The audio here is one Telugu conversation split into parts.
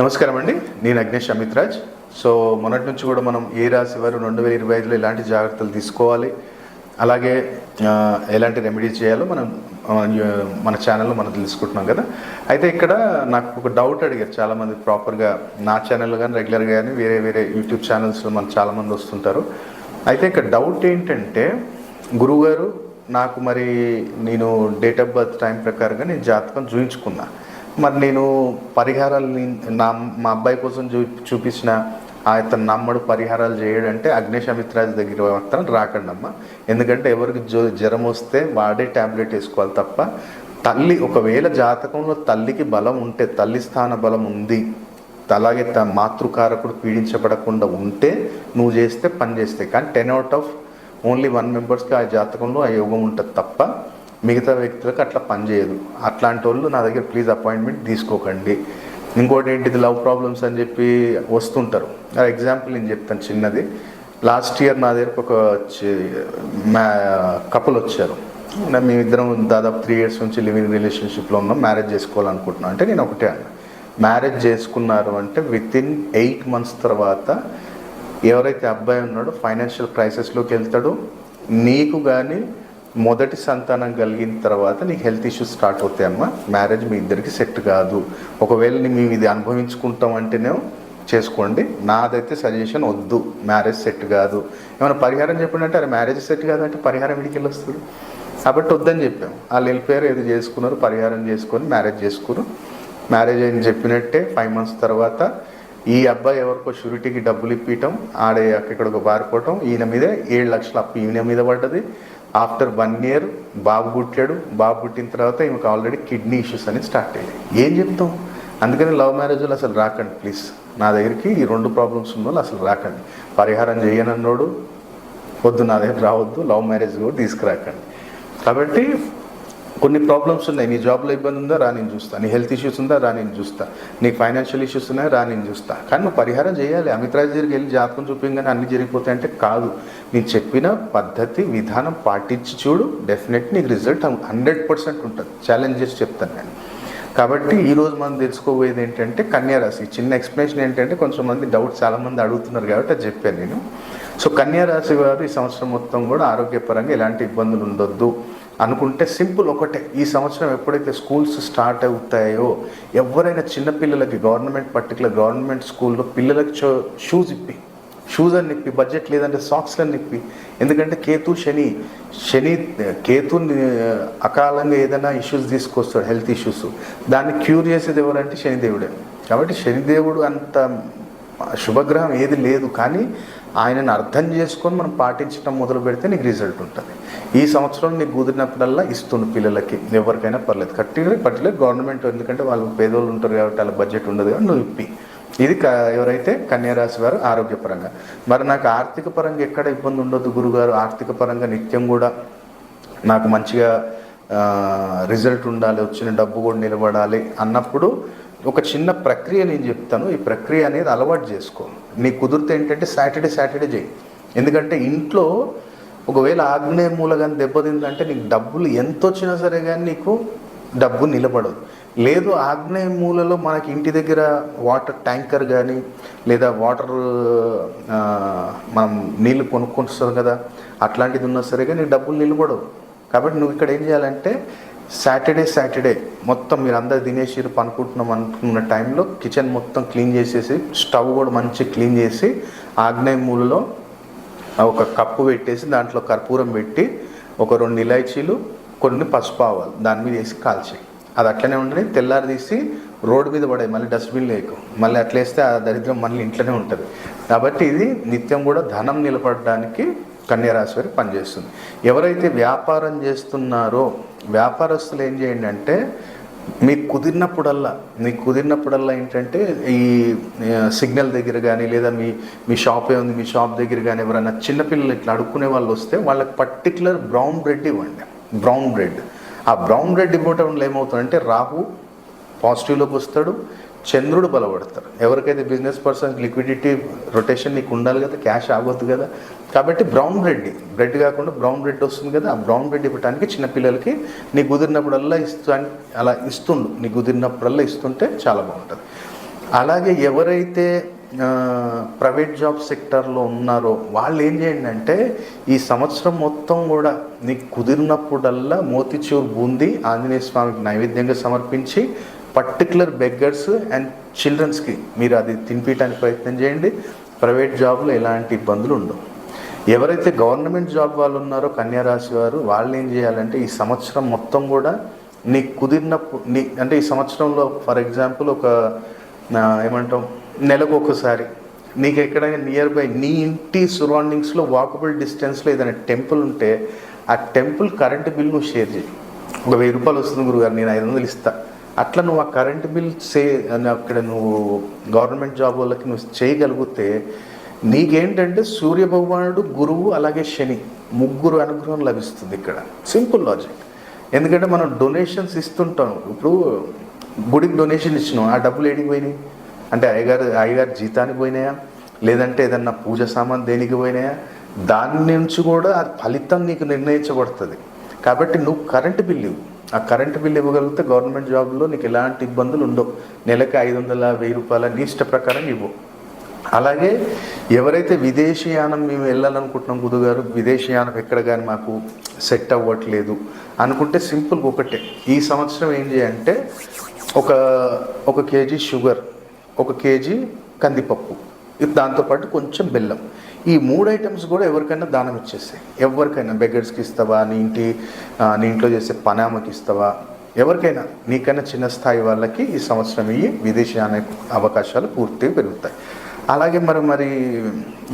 నమస్కారం అండి నేను అగ్నేష్ అమిత్రాజ్ సో మొన్నటి నుంచి కూడా మనం ఏ రాశి వారు రెండు వేల ఇరవై ఐదులో ఎలాంటి జాగ్రత్తలు తీసుకోవాలి? అలాగే ఎలాంటి రెమెడీ చేయాలో మనం మన ఛానల్లో మనం తెలుసుకుంటున్నాం కదా. అయితే ఇక్కడ నాకు ఒక డౌట్ అడిగారు చాలామంది ప్రాపర్గా. నా ఛానల్ కానీ రెగ్యులర్గా కానీ వేరే వేరే యూట్యూబ్ ఛానల్స్లో మన చాలామంది వస్తుంటారు. అయితే ఇక్కడ డౌట్ ఏంటంటే గురువుగారు నాకు మరి నేను డేట్ ఆఫ్ బర్త్ టైం ప్రకారంగా నేను జాతకం చూయించుకున్నాను మరి నేను పరిహారాలు నా మా అబ్బాయి కోసం చూ చూపించిన ఆ నమ్మడు పరిహారాలు చేయడంటే అగ్నేష్ దగ్గర మాత్రం రాకండి అమ్మ ఎందుకంటే ఎవరికి జ్వ జ్వరం వస్తే వాడే ట్యాబ్లెట్ వేసుకోవాలి తప్ప తల్లి ఒకవేళ జాతకంలో తల్లికి బలం ఉంటే తల్లి స్థాన బలం ఉంది అలాగే త మాతృకారకుడు పీడించబడకుండా ఉంటే నువ్వు చేస్తే పని చేస్తే కానీ ten out of only one మెంబర్స్కి ఆ జాతకంలో ఆ యోగం ఉంటుంది తప్ప మిగతా వ్యక్తులకు అట్లా పనిచేయదు అట్లాంటి వాళ్ళు నా దగ్గర ప్లీజ్ అపాయింట్మెంట్ తీసుకోకండి. ఇంకోటి ఏంటిది లవ్ ప్రాబ్లమ్స్ అని చెప్పి వస్తుంటారు. ఆ ఎగ్జాంపుల్ నేను చెప్తాను చిన్నది. లాస్ట్ ఇయర్ నా దగ్గరకు ఒక కపుల్ వచ్చారు. మేమిద్దరం దాదాపు త్రీ ఇయర్స్ నుంచి లివింగ్ రిలేషన్షిప్లో ఉన్నాం. మ్యారేజ్ చేసుకోవాలనుకుంటున్నాం. అంటే నేను ఒకటే అన్న. మ్యారేజ్ చేసుకున్నారు అంటే విత్ ఇన్ ఎయిట్ మంత్స్ తర్వాత ఎవరైతే అబ్బాయి ఉన్నాడో ఫైనాన్షియల్ క్రైసిస్లోకి వెళ్తాడో నీకు కానీ మొదటి సంతానం కలిగిన తర్వాత నీకు హెల్త్ ఇష్యూస్ స్టార్ట్ అవుతాయమ్మా మ్యారేజ్ మీ ఇద్దరికి సెట్ కాదు. ఒకవేళ మేము ఇది అనుభవించుకుంటాం అంటేనే చేసుకోండి. నాదైతే సజెషన్ వద్దు. మ్యారేజ్ సెట్ కాదు. ఏమైనా పరిహారం చెప్పండి అరే మ్యారేజ్ సెట్ కాదు అంటే పరిహారం ఇంటికి వస్తుంది? కాబట్టి వద్దని చెప్పాం. వాళ్ళు వెళ్ళిపోయారు ఏదో చేసుకున్నారు పరిహారం చేసుకొని మ్యారేజ్ చేసుకున్నారు. మ్యారేజ్ అని చెప్పినట్టే ఫైవ్ మంత్స్ తర్వాత ఈ అబ్బాయి ఎవరికో షూరిటీకి డబ్బులు ఇప్పించటం ఆడే అక్కడికి పారిపోవటం ఈయన మీద ఏడు లక్షల అప్పు ఈయన మీద పడ్డది. ఆఫ్టర్ వన్ ఇయర్ బాబు పుట్టాడు. బాబు పుట్టిన తర్వాత ఈమెకు ఆల్రెడీ కిడ్నీ ఇష్యూస్ అని స్టార్ట్ అయ్యాయి. ఏం చెప్తాం అందుకని లవ్ మ్యారేజ్లో అసలు రాకండి ప్లీజ్. నా దగ్గరికి ఈ రెండు ప్రాబ్లమ్స్ ఉన్న అసలు రాకండి. పరిహారం చేయనన్నోడు. వద్దు నా దగ్గర రావద్దు. లవ్ మ్యారేజ్ కూడా తీసుకురాకండి. కాబట్టి కొన్ని ప్రాబ్లమ్స్ ఉన్నాయి. నీ జాబ్లో ఇబ్బంది ఉందా? రా నేను చూస్తా. నీ హెల్త్ ఇష్యూస్ ఉందా? రా నేను చూస్తా. నీకు ఫైనాన్షియల్ ఇష్యూస్ ఉన్నాయా? రా నేను చూస్తా. కానీ నువ్వు పరిహారం చేయాలి. అమిత్రాజ్ దగ్గరికి వెళ్ళి జాతకం చూపించగానే అన్ని జరిగిపోతాయి అంటే కాదు. నేను చెప్పిన పద్ధతి విధానం పాటించి చూడు. డెఫినెట్ నీకు రిజల్ట్ హండ్రెడ్ పర్సెంట్ ఉంటుంది. ఛాలెంజెస్ చెప్తాను నేను. కాబట్టి ఈరోజు మనం తెలుసుకోబోయేది ఏంటంటే కన్యారాశి. చిన్న ఎక్స్ప్లెనేషన్ ఏంటంటే కొంచెం మంది డౌట్ చాలామంది అడుగుతున్నారు కాబట్టి అది చెప్పాను నేను. సో కన్యారాశి వారు ఈ సంవత్సరం మొత్తం కూడా ఆరోగ్యపరంగా ఎలాంటి ఇబ్బందులు ఉండొద్దు అనుకుంటే సింపుల్ ఒకటే. ఈ సంవత్సరం ఎప్పుడైతే స్కూల్స్ స్టార్ట్ అవుతాయో ఎవరైనా చిన్నపిల్లలకి గవర్నమెంట్ పర్టికులర్ గవర్నమెంట్ స్కూల్లో పిల్లలకి షూస్ ఇప్పి. షూస్ అని నిప్పి బడ్జెట్ లేదంటే సాక్స్ అని నిప్పి. ఎందుకంటే కేతు శని శని కేతు అకాలంగా ఏదైనా ఇష్యూస్ తీసుకొస్తాడు హెల్త్ ఇష్యూస్ దాన్ని క్యూర్ చేసేది ఎవరంటే శనిదేవుడే. కాబట్టి శనిదేవుడు అంత శుభగ్రహం ఏది లేదు. కానీ ఆయనను అర్థం చేసుకొని మనం పాటించడం మొదలు పెడితే నీకు రిజల్ట్ ఉంటుంది. ఈ సంవత్సరం నీకు కుదిరినప్పుడల్లా ఇస్తుంది పిల్లలకి ఎవరికైనా పర్లేదు. కట్టి పర్టికులర్ గవర్నమెంట్ ఎందుకంటే వాళ్ళు పేదోళ్ళు ఉంటారు కాబట్టి వాళ్ళ బడ్జెట్ ఉండదు కాబట్టి నువ్వు ఇప్పి. ఇది క ఎవరైతే కన్యారాశి వారు ఆరోగ్యపరంగా. మరి నాకు ఆర్థిక పరంగా ఎక్కడ ఇబ్బంది ఉండొద్దు గురుగారు. ఆర్థిక పరంగా నిత్యం కూడా నాకు మంచిగా రిజల్ట్ ఉండాలి వచ్చిన డబ్బు కూడా నిలబడాలి అన్నప్పుడు ఒక చిన్న ప్రక్రియ నేను చెప్తాను. ఈ ప్రక్రియ అనేది అలవాటు చేసుకో. నీకు కుదిరితే ఏంటంటే సాటర్డే సాటర్డే చేయి. ఎందుకంటే ఇంట్లో ఒకవేళ ఆగ్నేయ మూలగాన్ని దెబ్బతిందంటే నీకు డబ్బులు ఎంత వచ్చినా సరే కానీ నీకు డబ్బు నిలబడదు. లేదు ఆగ్నేయ మూలలో మనకి ఇంటి దగ్గర వాటర్ ట్యాంకర్ కానీ లేదా వాటర్ మనం నీళ్ళు కొనుక్కొని కదా అట్లాంటిది ఉన్నా సరే కానీ డబ్బులు నిలబడవు కాబట్టి నువ్వు ఇక్కడ ఏం చేయాలంటే సాటర్డే సాటర్డే మొత్తం మీరు అందరు తినేసి పనుకుంటున్నాం అనుకున్న టైంలో కిచెన్ మొత్తం క్లీన్ చేసేసి స్టవ్ కూడా మంచి క్లీన్ చేసి ఆగ్నేయ మూలలో ఒక కప్పు పెట్టేసి దాంట్లో కర్పూరం పెట్టి ఒక రెండు ఇలాచీలు కొన్ని పసుపు ఆవాలు దాని మీద వేసి కాల్చేయి. అది అట్లనే ఉండని తెల్లారి తీసి రోడ్డు మీద పడాయి మళ్ళీ డస్ట్బిన్ లేకు మళ్ళీ అట్లేస్తే ఆ దరిద్రం మళ్ళీ ఇంట్లోనే ఉంటుంది. కాబట్టి ఇది నిత్యం కూడా ధనం నిలబడడానికి కన్యారాశి వారికి పనిచేస్తుంది. ఎవరైతే వ్యాపారం చేస్తున్నారో వ్యాపారస్తులు ఏం చేయండి అంటే మీకు కుదిరినప్పుడల్లా మీకు కుదిరినప్పుడల్లా ఏంటంటే ఈ సిగ్నల్ దగ్గర కానీ లేదా మీ మీ షాప్ ఉంది మీ షాప్ దగ్గర కానీ ఎవరైనా చిన్నపిల్లలు ఇట్లా అడుక్కునే వాళ్ళు వస్తే వాళ్ళకి పర్టికులర్ బ్రౌన్ బ్రెడ్ ఇవ్వండి. బ్రౌన్ బ్రెడ్ ఆ బ్రౌన్ బ్రెడ్ ఇవ్వటం వల్ల ఏమవుతుందంటే రాహు పాజిటివ్లోకి వస్తాడు చంద్రుడు బలపడతారు ఎవరికైతే బిజినెస్ పర్సన్ లిక్విడిటీ రొటేషన్ నీకు ఉండాలి కదా క్యాష్ ఆగొద్దు కదా. కాబట్టి బ్రౌన్ బ్రెడ్ బ్రెడ్ కాకుండా బ్రౌన్ బ్రెడ్ వస్తుంది కదా ఆ బ్రౌన్ బ్రెడ్ ఇవ్వడానికి చిన్నపిల్లలకి నీ కుదిరినప్పుడల్లా ఇస్తూ అలా ఇస్తుండు. నీ కుదిరినప్పుడల్లా ఇస్తుంటే చాలా బాగుంటుంది. అలాగే ఎవరైతే ప్రైవేట్ జాబ్ సెక్టర్లో ఉన్నారో వాళ్ళు ఏం చేయండి అంటే ఈ సంవత్సరం మొత్తం కూడా నీకు కుదిరినప్పుడల్లా మోతిచూర్ బూంది ఆంజనేయ స్వామికి నైవేద్యంగా సమర్పించి పర్టికులర్ బెగ్గర్స్ అండ్ చిల్డ్రన్స్కి మీరు అది తినిపించడానికి ప్రయత్నం చేయండి. ప్రైవేట్ జాబ్లో ఎలాంటి ఇబ్బందులు ఉండవు. ఎవరైతే గవర్నమెంట్ జాబ్ వాళ్ళు ఉన్నారో కన్యారాశి వారు వాళ్ళు ఏం చేయాలంటే ఈ సంవత్సరం మొత్తం కూడా నీకు కుదిరినప్పుడు నీ అంటే ఈ సంవత్సరంలో ఫర్ ఎగ్జాంపుల్ ఒక ఏమంటాం నెలకు ఒకసారి. నీకు ఎక్కడైనా నియర్ బై నీ ఇంటి సరౌండింగ్స్లో వాకబుల్ డిస్టెన్స్లో ఏదైనా టెంపుల్ ఉంటే ఆ టెంపుల్ కరెంటు బిల్ నువ్వు షేర్ చేయి. ఒక వెయ్యి రూపాయలు వస్తుంది గురుగారు నేను ఐదు వందలు ఇస్తా. అట్లా నువ్వు ఆ కరెంటు బిల్ సే అక్కడ నువ్వు గవర్నమెంట్ జాబ్ వాళ్ళకి నువ్వు చేయగలిగితే నీకేంటంటే సూర్య భగవానుడు గురువు అలాగే శని ముగ్గురు అనుగ్రహం లభిస్తుంది ఇక్కడ. సింపుల్ లాజిక్ ఎందుకంటే మనం డొనేషన్స్ ఇస్తుంటాం. ఇప్పుడు గుడికి డొనేషన్ ఇచ్చినాం. ఆ డబ్బులు ఏడికి పోయినాయి? అంటే అయ్యగారు అయ్యగారు జీతానికి పోయినాయా? లేదంటే ఏదన్నా పూజ సామాన్ దేనికి పోయినాయా? దాని నుంచి కూడా ఆ ఫలితం నీకు నిర్ణయించబడుతుంది. కాబట్టి నువ్వు కరెంటు బిల్లు ఇవ్వు. ఆ కరెంటు బిల్లు ఇవ్వగలిగితే గవర్నమెంట్ జాబ్లో నీకు ఎలాంటి ఇబ్బందులు ఉండవు. నెలకి ఐదు వందల వెయ్యి రూపాయల నీ ఇష్ట ప్రకారం ఇవ్వు. అలాగే ఎవరైతే విదేశీయానం మేము వెళ్ళాలనుకుంటున్నాం గురుగారు విదేశీయానం ఎక్కడ కానీ మాకు సెట్ అవ్వట్లేదు అనుకుంటే సింపుల్గా ఒకటే. ఈ సంవత్సరం ఏం చేయంటే ఒక ఒక కేజీ షుగర్ ఒక కేజీ కందిపప్పు. దాంతోపాటు కొంచెం బెల్లం. ఈ మూడు ఐటమ్స్ కూడా ఎవరికైనా దానం ఇచ్చేస్తాయి ఎవరికైనా బెగ్గర్స్కి ఇస్తావా? నీ ఇంటి నీ ఇంట్లో చేసే పనామకి ఇస్తావా? ఎవరికైనా. నీకైనా చిన్న స్థాయి వాళ్ళకి ఈ సంవత్సరం ఇవి విదేశీ అవకాశాలు పూర్తిగా పెరుగుతాయి. అలాగే మరి మరి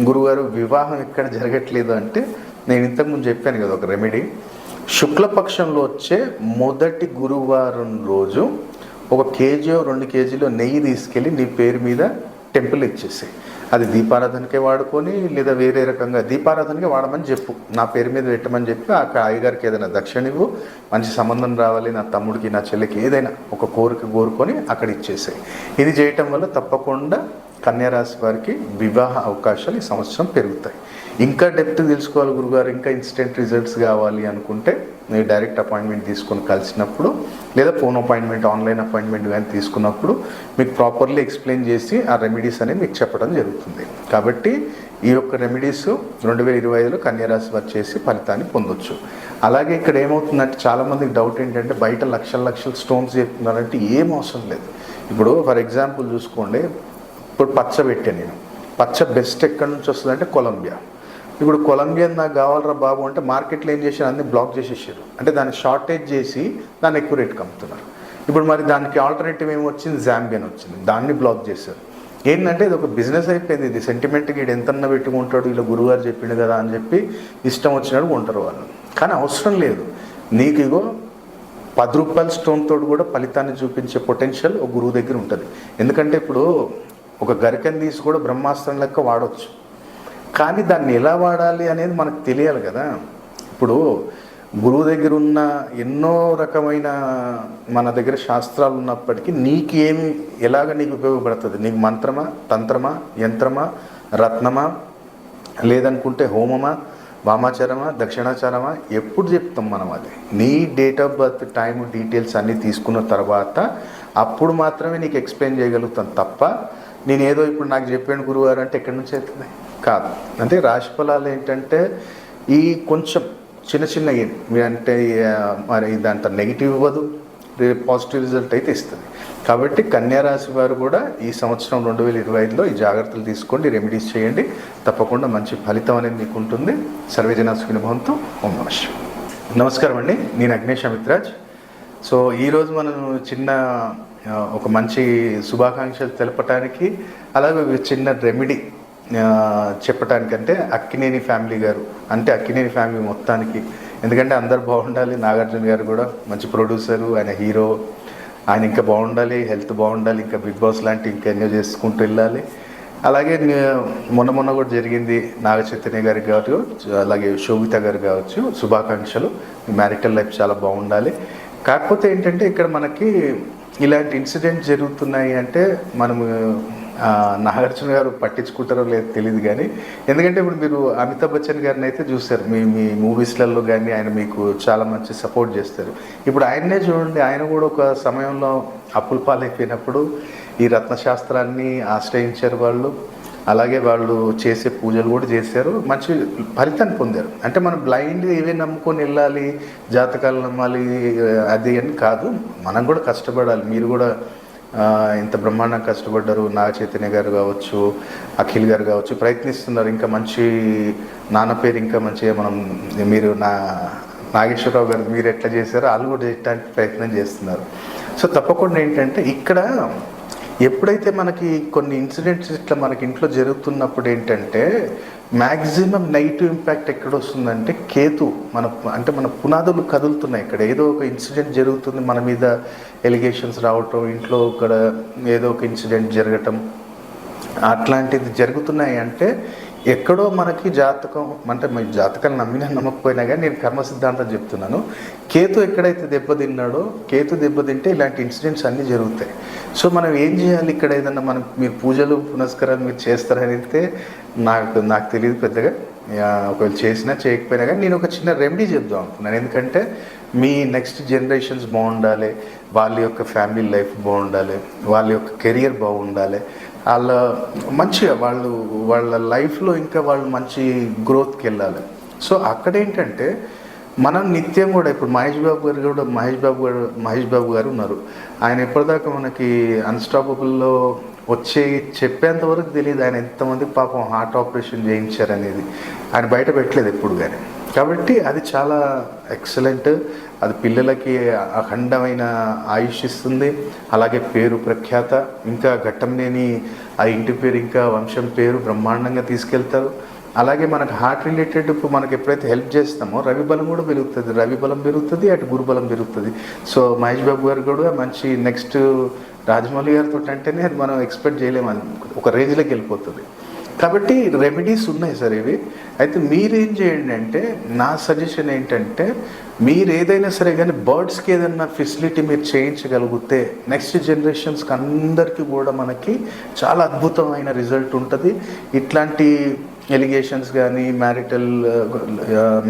గురుగారు వివాహం ఎక్కడ జరగట్లేదు అంటే నేను ఇంతకుముందు చెప్పాను కదా ఒక రెమెడీ. శుక్లపక్షంలో వచ్చే మొదటి గురువారం రోజు ఒక కేజీ రెండు కేజీలో నెయ్యి తీసుకెళ్ళి నీ పేరు మీద టెంపుల్ ఇచ్చేసాయి. అది దీపారాధనకే వాడుకొని లేదా వేరే రకంగా దీపారాధనకే వాడమని చెప్పు. నా పేరు మీద పెట్టమని చెప్పి ఆ అయ్యగారికి ఏదైనా దక్షిణ ఇవ్వు. మంచి సంబంధం రావాలి నా తమ్ముడికి నా చెల్లికి ఏదైనా ఒక కోరిక కోరుకొని అక్కడ ఇచ్చేసాయి. ఇది చేయటం వల్ల తప్పకుండా కన్యారాశి వారికి వివాహ అవకాశాలు ఈ సంవత్సరం పెరుగుతాయి. ఇంకా డెప్త్ తెలుసుకోవాలి గురుగారు ఇంకా ఇన్స్టెంట్ రిజల్ట్స్ కావాలి అనుకుంటే మీరు డైరెక్ట్ అపాయింట్మెంట్ తీసుకొని కలిసినప్పుడు లేదా ఫోన్ అపాయింట్మెంట్ ఆన్లైన్ అపాయింట్మెంట్ కానీ తీసుకున్నప్పుడు మీకు ప్రాపర్లీ ఎక్స్ప్లెయిన్ చేసి ఆ రెమెడీస్ అనేది మీకు చెప్పడం జరుగుతుంది. కాబట్టి ఈ యొక్క రెమెడీస్ రెండు వేల ఇరవై ఐదులో కన్యారాశి వారు చేసి ఫలితాన్ని పొందొచ్చు. అలాగే ఇక్కడ ఏమవుతుందంటే చాలామందికి డౌట్ ఏంటంటే బయట లక్షల లక్షల స్టోన్స్ చెప్తున్నారంటే ఏం అవసరం లేదు. ఇప్పుడు ఫర్ ఎగ్జాంపుల్ చూసుకోండి ఇప్పుడు పచ్చ పెట్టాను నేను. పచ్చ బెస్ట్ ఎక్కడి నుంచి వస్తుందంటే కొలంబియా. ఇప్పుడు కొలంబియన్ నాకు కావాలరా బాబు అంటే మార్కెట్లో ఏం చేశారు? అన్ని బ్లాక్ చేసేసారు. అంటే దాన్ని షార్టేజ్ చేసి దాన్ని ఎక్కువ రేట్కి అమ్ముతున్నారు ఇప్పుడు మరి దానికి ఆల్టర్నేటివ్ ఏమి వచ్చింది? జాంబియన్ వచ్చింది. దాన్ని బ్లాక్ చేశారు. ఏంటంటే ఇది ఒక బిజినెస్ అయిపోయింది. ఇది సెంటిమెంట్కి ఇది ఎంతన్నా పెట్టుకుంటాడు? ఇలా గురుగారు చెప్పిండు కదా అని చెప్పి ఇష్టం వచ్చినట్టు కొంటారు వాళ్ళు. కానీ అవసరం లేదు. నీకు ఇగో పది రూపాయల స్టోన్ తోడు కూడా ఫలితాన్ని చూపించే పొటెన్షియల్ ఒక గురువు దగ్గర ఉంటుంది. ఎందుకంటే ఇప్పుడు ఒక గరికని తీసి కూడా బ్రహ్మాస్త్రం లెక్క వాడవచ్చు కానీ దాన్ని ఎలా వాడాలి అనేది మనకు తెలియాలి కదా. ఇప్పుడు గురువు దగ్గర ఉన్న ఎన్నో రకమైన మన దగ్గర శాస్త్రాలు ఉన్నప్పటికీ నీకు ఏమి ఎలాగ నీకు ఉపయోగపడుతుంది? నీకు మంత్రమా తంత్రమా యంత్రమా రత్నమా లేదనుకుంటే హోమమా వామాచారమా దక్షిణాచారమా? ఎప్పుడు చెప్తాం మనం అది. నీ date of birth time details అన్నీ తీసుకున్న తర్వాత అప్పుడు మాత్రమే నీకు ఎక్స్ప్లెయిన్ చేయగలుగుతాను తప్ప నేను ఏదో ఇప్పుడు నాకు చెప్పాను గురువారు అంటే ఎక్కడి నుంచి అవుతుంది? కాదు. అంటే రాశి ఫలాలు ఏంటంటే ఈ కొంచెం చిన్న చిన్న అంటే మరి ఇదంతా నెగిటివ్ ఇవ్వదు. పాజిటివ్ రిజల్ట్ అయితే ఇస్తుంది. కాబట్టి కన్యా రాశి వారు కూడా ఈ సంవత్సరం రెండు వేల ఇరవై ఐదులో ఈ జాగ్రత్తలు తీసుకోండి రెమెడీస్ చేయండి. తప్పకుండా మంచి ఫలితం అనేది మీకు ఉంటుంది. సర్వేజన సుఖినభవంతో ఓం నమః నమస్కారం అండి. నేను అగ్నేష్ అమిత్రాజ్ సో ఈరోజు మనం చిన్న ఒక మంచి శుభాకాంక్షలు తెలపటానికి అలాగే చిన్న రెమెడీ చెప్పటానికంటే అక్కినేని ఫ్యామిలీ గారు అంటే అక్కినేని ఫ్యామిలీ మొత్తానికి. ఎందుకంటే అందరు బాగుండాలి నాగార్జున గారు కూడా మంచి ప్రొడ్యూసరు ఆయన హీరో ఆయన ఇంకా బాగుండాలి హెల్త్ బాగుండాలి ఇంకా బిగ్ బాస్ లాంటి ఇంకా ఎన్నో చేసుకుంటూ వెళ్ళాలి. అలాగే మొన్న మొన్న కూడా జరిగింది నాగ చైతన్య గారికి కావచ్చు అలాగే శోభిత గారు కావచ్చు శుభాకాంక్షలు. మ్యారిటల్ లైఫ్ చాలా బాగుండాలి. కాకపోతే ఏంటంటే ఇక్కడ మనకి ఇలాంటి ఇన్సిడెంట్ జరుగుతున్నాయి అంటే మనము నాగార్జున గారు పట్టించుకుంటారో లేదో తెలియదు కానీ ఎందుకంటే ఇప్పుడు మీరు అమితాబ్ బచ్చన్ గారిని అయితే చూస్తారు మీ మీ మూవీస్లలో కానీ ఆయన మీకు చాలా మంచి సపోర్ట్ చేస్తారు. ఇప్పుడు ఆయన్నే చూడండి ఆయన కూడా ఒక సమయంలో అప్పుల పాలైపోయినప్పుడు ఈ రత్నశాస్త్రాన్ని ఆశ్రయించారు వాళ్ళు. అలాగే వాళ్ళు చేసే పూజలు కూడా చేశారు. మంచి ఫలితాన్ని పొందారు. అంటే మనం బ్లైండ్ ఏవే నమ్ముకొని వెళ్ళాలి జాతకాలు నమ్మాలి అది అని కాదు. మనం కూడా కష్టపడాలి. మీరు కూడా ఇంత బ్రహ్మాండంగా కష్టపడ్డారు. నాగ చైతన్య గారు కావచ్చు అఖిల్ గారు కావచ్చు ప్రయత్నిస్తున్నారు. ఇంకా మంచి నాన్న పేరు ఇంకా మంచిగా మనం మీరు నా నాగేశ్వరరావు గారు మీరు ఎట్లా చేశారో వాళ్ళు కూడా చేయడానికి ప్రయత్నం చేస్తున్నారు. సో తప్పకుండా ఏంటంటే ఇక్కడ ఎప్పుడైతే మనకి కొన్ని ఇన్సిడెంట్స్ ఇట్లా మనకి ఇంట్లో జరుగుతున్నప్పుడు ఏంటంటే మ్యాక్సిమం నెగిటివ్ ఇంపాక్ట్ ఎక్కడ వస్తుందంటే కేతు మన అంటే మన పునాదులు కదులుతున్నాయి ఇక్కడ. ఏదో ఒక ఇన్సిడెంట్ జరుగుతుంది మన మీద ఎలిగేషన్స్ రావటం ఇంట్లో ఇక్కడ ఏదో ఒక ఇన్సిడెంట్ జరగటం అట్లాంటిది జరుగుతున్నాయి అంటే ఎక్కడో మనకి జాతకం అంటే మీ జాతకాలు నమ్మినా నమ్మకపోయినా కానీ నేను కర్మ సిద్ధాంతం చెప్తున్నాను. కేతు ఎక్కడైతే దెబ్బతిన్నాడో కేతు దెబ్బతింటే ఇలాంటి ఇన్సిడెంట్స్ అన్నీ జరుగుతాయి. సో మనం ఏం చేయాలి ఇక్కడ ఏదన్నా మనం మీరు పూజలు పునస్కారాలు మీరు చేస్తారని అయితే నాకు నాకు తెలియదు పెద్దగా. ఒకవేళ చేసినా చేయకపోయినా కానీ నేను ఒక చిన్న రెమెడీ చెప్దాం అనుకున్నాను. ఎందుకంటే మీ నెక్స్ట్ జనరేషన్స్ బాగుండాలి వాళ్ళ యొక్క ఫ్యామిలీ లైఫ్ బాగుండాలి వాళ్ళ యొక్క కెరియర్ బాగుండాలి. వాళ్ళ మంచిగా వాళ్ళు వాళ్ళ లైఫ్లో ఇంకా వాళ్ళు మంచి గ్రోత్కి వెళ్ళాలి. సో అక్కడ ఏంటంటే మనం నిత్యం కూడా ఇప్పుడు మహేష్ బాబు గారు కూడా మహేష్ బాబు గారు మహేష్ బాబు గారు ఉన్నారు. ఆయన ఎప్పటిదాకా మనకి అన్స్టాపబుల్లో వచ్చే చెప్పేంత వరకు తెలియదు. ఆయన ఎంతమంది పాపం హార్ట్ ఆపరేషన్ చేయించారనేది. ఆయన బయట పెట్టలేదు ఎప్పుడు కానీ. కాబట్టి అది చాలా ఎక్సలెంట్ అది పిల్లలకి అఖండమైన ఆయుష్ ఇస్తుంది. అలాగే పేరు ప్రఖ్యాత. ఇంకా ఘట్టంనేని ఆ ఇంటి పేరు ఇంకా వంశం పేరు బ్రహ్మాండంగా తీసుకెళ్తారు. అలాగే మనకు హార్ట్ రిలేటెడ్ ఇప్పుడు మనకి ఎప్పుడైతే హెల్ప్ చేస్తామో రవి బలం కూడా పెరుగుతుంది. రవి బలం పెరుగుతుంది అటు గురుబలం పెరుగుతుంది. సో మహేష్ బాబు గారు కూడా మంచి నెక్స్ట్ రాజమౌళి గారితో అంటేనే అది మనం ఎక్స్పెక్ట్ చేయలేము. ఒక రేంజ్లోకి వెళ్ళిపోతుంది. కాబట్టి రెమెడీస్ ఉన్నాయి సార్ ఇవి. అయితే మీరేం చేయండి అంటే నా సజెషన్ ఏంటంటే మీరు ఏదైనా సరే కానీ బర్డ్స్కి ఏదైనా ఫెసిలిటీ మీరు చేయించగలిగితే నెక్స్ట్ జనరేషన్స్కి అందరికీ కూడా మనకి చాలా అద్భుతమైన రిజల్ట్ ఉంటుంది. ఇట్లాంటి ఎలిగేషన్స్ కానీ మ్యారిటల్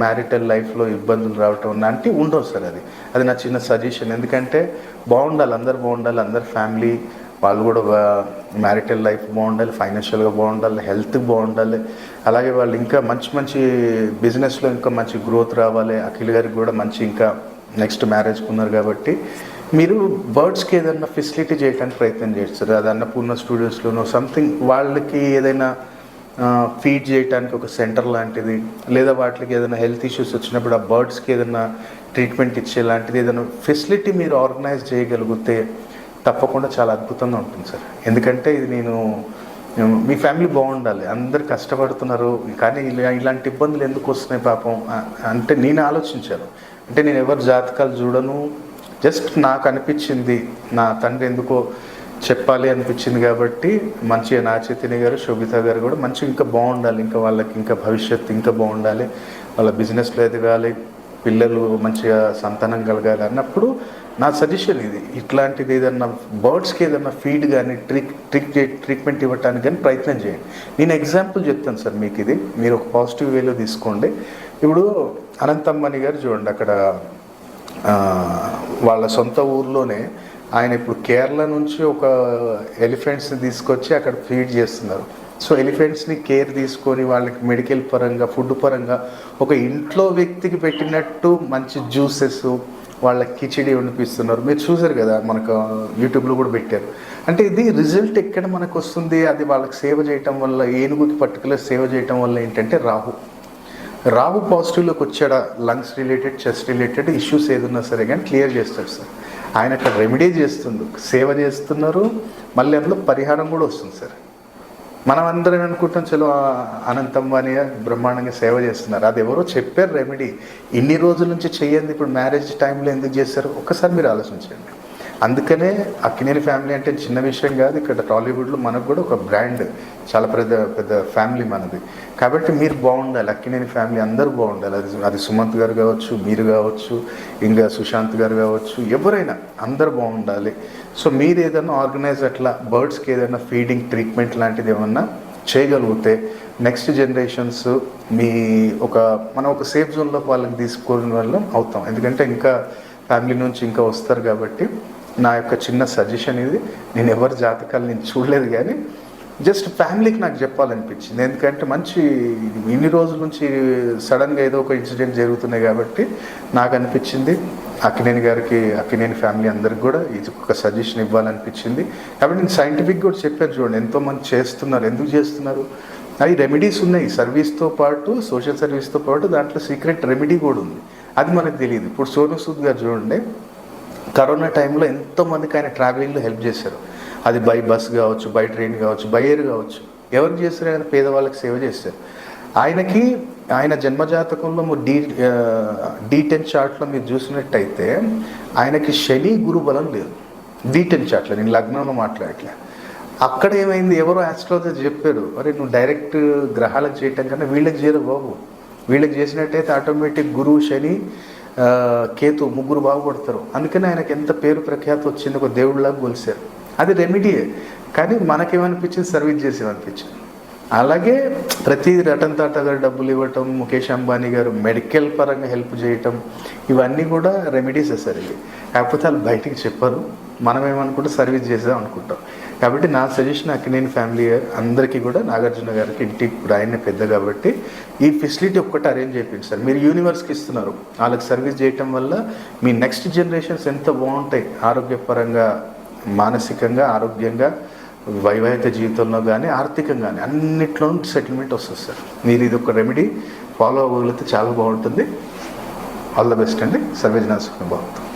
మ్యారిటల్ లైఫ్లో ఇబ్బందులు రావటం లాంటివి ఉండవు సార్ అది. అది నా చిన్న సజెషన్ ఎందుకంటే బాగుండాలి అందరు బాగుండాలి అందరు ఫ్యామిలీ వాళ్ళు కూడా మ్యారిటల్ లైఫ్ బాగుండాలి ఫైనాన్షియల్గా బాగుండాలి హెల్త్ బాగుండాలి. అలాగే వాళ్ళు ఇంకా మంచి మంచి బిజినెస్లో ఇంకా మంచి గ్రోత్ రావాలి. అఖిల్ గారికి కూడా మంచి ఇంకా నెక్స్ట్ మ్యారేజ్ ఉన్నారు కాబట్టి మీరు బర్డ్స్కి ఏదైనా ఫెసిలిటీ చేయడానికి ప్రయత్నం చేస్తారు అది అన్నపూర్ణ స్టూడియోస్లోనో సంథింగ్ వాళ్ళకి ఏదైనా ఫీడ్ చేయడానికి ఒక సెంటర్ లాంటిది లేదా వాటికి ఏదైనా హెల్త్ ఇష్యూస్ వచ్చినప్పుడు ఆ బర్డ్స్కి ఏదైనా ట్రీట్మెంట్ ఇచ్చే లాంటిది ఏదైనా ఫెసిలిటీ మీరు ఆర్గనైజ్ చేయగలిగితే తప్పకుండా చాలా అద్భుతంగా ఉంటుంది సార్. ఎందుకంటే ఇది నేను మీ ఫ్యామిలీ బాగుండాలి. అందరు కష్టపడుతున్నారు. కానీ ఇలా ఇలాంటి ఇబ్బందులు ఎందుకు వస్తున్నాయి పాపం? అంటే నేను ఆలోచించాను. అంటే నేను ఎవరు జాతకాలు చూడను. జస్ట్ నాకు అనిపించింది నా తండ్రి ఎందుకో చెప్పాలి అనిపించింది కాబట్టి మంచిగా నా చైతన్య గారు శోభిత గారు కూడా మంచి ఇంకా బాగుండాలి. ఇంకా వాళ్ళకి ఇంకా భవిష్యత్తు ఇంకా బాగుండాలి. వాళ్ళ బిజినెస్లో ఎదగాలి పిల్లలు మంచిగా సంతానం కలగాలి అన్నప్పుడు నా సజెషన్ ఇది. ఇట్లాంటిది ఏదన్నా బర్డ్స్కి ఏదన్నా ఫీడ్ కానీ ట్రిక్ ట్రిక్ ట్రీట్మెంట్ ఇవ్వటానికి కానీ ప్రయత్నం చేయండి. నేను ఎగ్జాంపుల్ చెప్తాను సార్ మీకు ఇది. మీరు ఒక పాజిటివ్ వేలో తీసుకోండి. ఇప్పుడు అనంతమ్మని గారు చూడండి అక్కడ వాళ్ళ సొంత ఊర్లోనే ఆయన ఇప్పుడు కేరళ నుంచి ఒక ఎలిఫెంట్స్ని తీసుకొచ్చి అక్కడ ఫీడ్ చేస్తున్నారు. సో ఎలిఫెంట్స్ని కేర్ తీసుకొని వాళ్ళకి మెడికల్ పరంగా ఫుడ్ పరంగా ఒక ఇంట్లో వ్యక్తికి పెట్టినట్టు మంచి జ్యూసెస్ వాళ్ళకి కిచిడి వండిపిస్తున్నారు మీరు చూసారు కదా మనకు యూట్యూబ్లో కూడా పెట్టారు. అంటే ఇది రిజల్ట్ ఎక్కడ మనకు వస్తుంది? అది వాళ్ళకి సేవ చేయటం వల్ల ఏనుగుకి పర్టికులర్ సేవ చేయటం వల్ల ఏంటంటే రాహు. రాహు పాజిటివ్లోకి వచ్చాడా? Lungs related chest related issues ఏదున్నా సరే కానీ క్లియర్ చేస్తాడు సార్. ఆయన అక్కడ రెమెడీ చేస్తుండు సేవ చేస్తున్నారు మళ్ళీ అందులో పరిహారం కూడా వస్తుంది సార్. మనం అందరం అనుకుంటాం చలో అనంతం అని బ్రహ్మాండంగా సేవ చేస్తున్నారు. అది ఎవరో చెప్పారు రెమెడీ. ఇన్ని రోజుల నుంచి చేయండి ఇప్పుడు మ్యారేజ్ టైంలో ఎందుకు చేశారు? ఒక్కసారి మీరు ఆలోచించండి. అందుకనే అక్కినేని ఫ్యామిలీ అంటే చిన్న విషయం కాదు ఇక్కడ టాలీవుడ్లో మనకు కూడా ఒక బ్రాండ్ చాలా పెద్ద పెద్ద ఫ్యామిలీ మనది. కాబట్టి మీరు బాగుండాలి అక్కినేని ఫ్యామిలీ అందరూ బాగుండాలి. అది అది సుమంత్ గారు కావచ్చు మీరు కావచ్చు ఇంకా సుశాంత్ గారు కావచ్చు ఎవరైనా అందరు బాగుండాలి. సో మీరు ఏదైనా ఆర్గనైజ్ అట్లా బర్డ్స్కి ఏదైనా ఫీడింగ్ ట్రీట్మెంట్ లాంటిది ఏమన్నా చేయగలిగితే నెక్స్ట్ జనరేషన్స్ మీ ఒక మనం ఒక సేఫ్ జోన్లో వాళ్ళకి తీసుకోవడం వల్ల అవుతాం. ఎందుకంటే ఇంకా ఫ్యామిలీ నుంచి ఇంకా వస్తారు కాబట్టి నా యొక్క చిన్న సజెషన్ ఇది. నేను ఎవరి జాతకాలు నేను చూడలేదు కానీ జస్ట్ ఫ్యామిలీకి నాకు చెప్పాలనిపించింది. ఎందుకంటే మంచి ఇన్ని రోజుల నుంచి సడన్గా ఏదో ఒక ఇన్సిడెంట్ జరుగుతున్నాయి కాబట్టి నాకు అనిపించింది. అక్కినేని గారికి అక్కినేని ఫ్యామిలీ అందరికి కూడా ఇది ఒక సజెషన్ ఇవ్వాలనిపించింది. కాబట్టి నేను సైంటిఫిక్ కూడా చెప్పాను చూడండి ఎంతోమంది చేస్తున్నారు ఎందుకు చేస్తున్నారు? అవి రెమెడీస్ ఉన్నాయి సర్వీస్తో పాటు సోషల్ సర్వీస్తో పాటు దాంట్లో సీక్రెట్ రెమెడీ కూడా ఉంది. అది మనకు తెలియదు. ఇప్పుడు సోను సూద్ గారు చూడండి కరోనా టైంలో ఎంతోమందికి ఆయన ట్రావెలింగ్లో హెల్ప్ చేశారు. అది బై బస్ కావచ్చు బై ట్రైన్ కావచ్చు బై ఎయిర్ కావచ్చు. ఎవరికి చేస్తారు ఆయన పేదవాళ్ళకి సేవ చేస్తారు ఆయనకి ఆయన జన్మజాతకంలో డీ డీ టెన్ చార్ట్లో మీరు చూసినట్టయితే ఆయనకి శని గురు బలం లేదు. డీ టెన్ చార్ట్లో నేను లగ్నంలో మాట్లాడట్లే. అక్కడ ఏమైంది? ఎవరో ఆస్ట్రాలజర్ చెప్పారు అరే నువ్వు డైరెక్ట్ గ్రహాలకు చేయటం కన్నా వీళ్ళకి చేయరు బాబు? వీళ్ళకి చేసినట్టయితే ఆటోమేటిక్ గురువు శని కేతు ముగ్గురు బాగుపడతారు. అందుకని ఆయనకి ఎంత పేరు ప్రఖ్యాతి వచ్చింది ఒక దేవుడిలాగా కొలిశారు అది రెమెడీయే. కానీ మనకేమనిపించింది? సర్వీస్ చేసేమనిపించింది అలాగే ప్రతి రతన్ టాటా గారు డబ్బులు ఇవ్వటం ముఖేష్ అంబానీ గారు మెడికల్ పరంగా హెల్ప్ చేయటం ఇవన్నీ కూడా రెమెడీస్ సార్ ఇవి. కాకపోతే వాళ్ళు బయటికి చెప్పరు. మనం ఏమనుకుంటే సర్వీస్ చేద్దాం అనుకుంటాం. కాబట్టి నా సజెషన్ అక్కినేని ఫ్యామిలీ అందరికీ కూడా నాగార్జున గారికి ఇంటికి ఇప్పుడు ఆయన పెద్ద కాబట్టి ఈ ఫెసిలిటీ ఒక్కటి అరేంజ్ చేయండి సార్. మీరు యూనివర్స్కి ఇస్తున్నారు. వాళ్ళకి సర్వీస్ చేయటం వల్ల మీ నెక్స్ట్ జనరేషన్స్ ఎంత బాగుంటాయి. ఆరోగ్యపరంగా మానసికంగా ఆరోగ్యంగా వైవాహిక జీవితంలో కానీ ఆర్థికంగా కానీ అన్నిట్లోనూ సెటిల్మెంట్ వస్తుంది సార్. మీరు ఇది ఒక రెమెడీ ఫాలో అవ్వగలిగితే చాలా బాగుంటుంది. ఆల్ ద బెస్ట్ అండి. సర్వేజనా సుఖం బాగుంటుంది.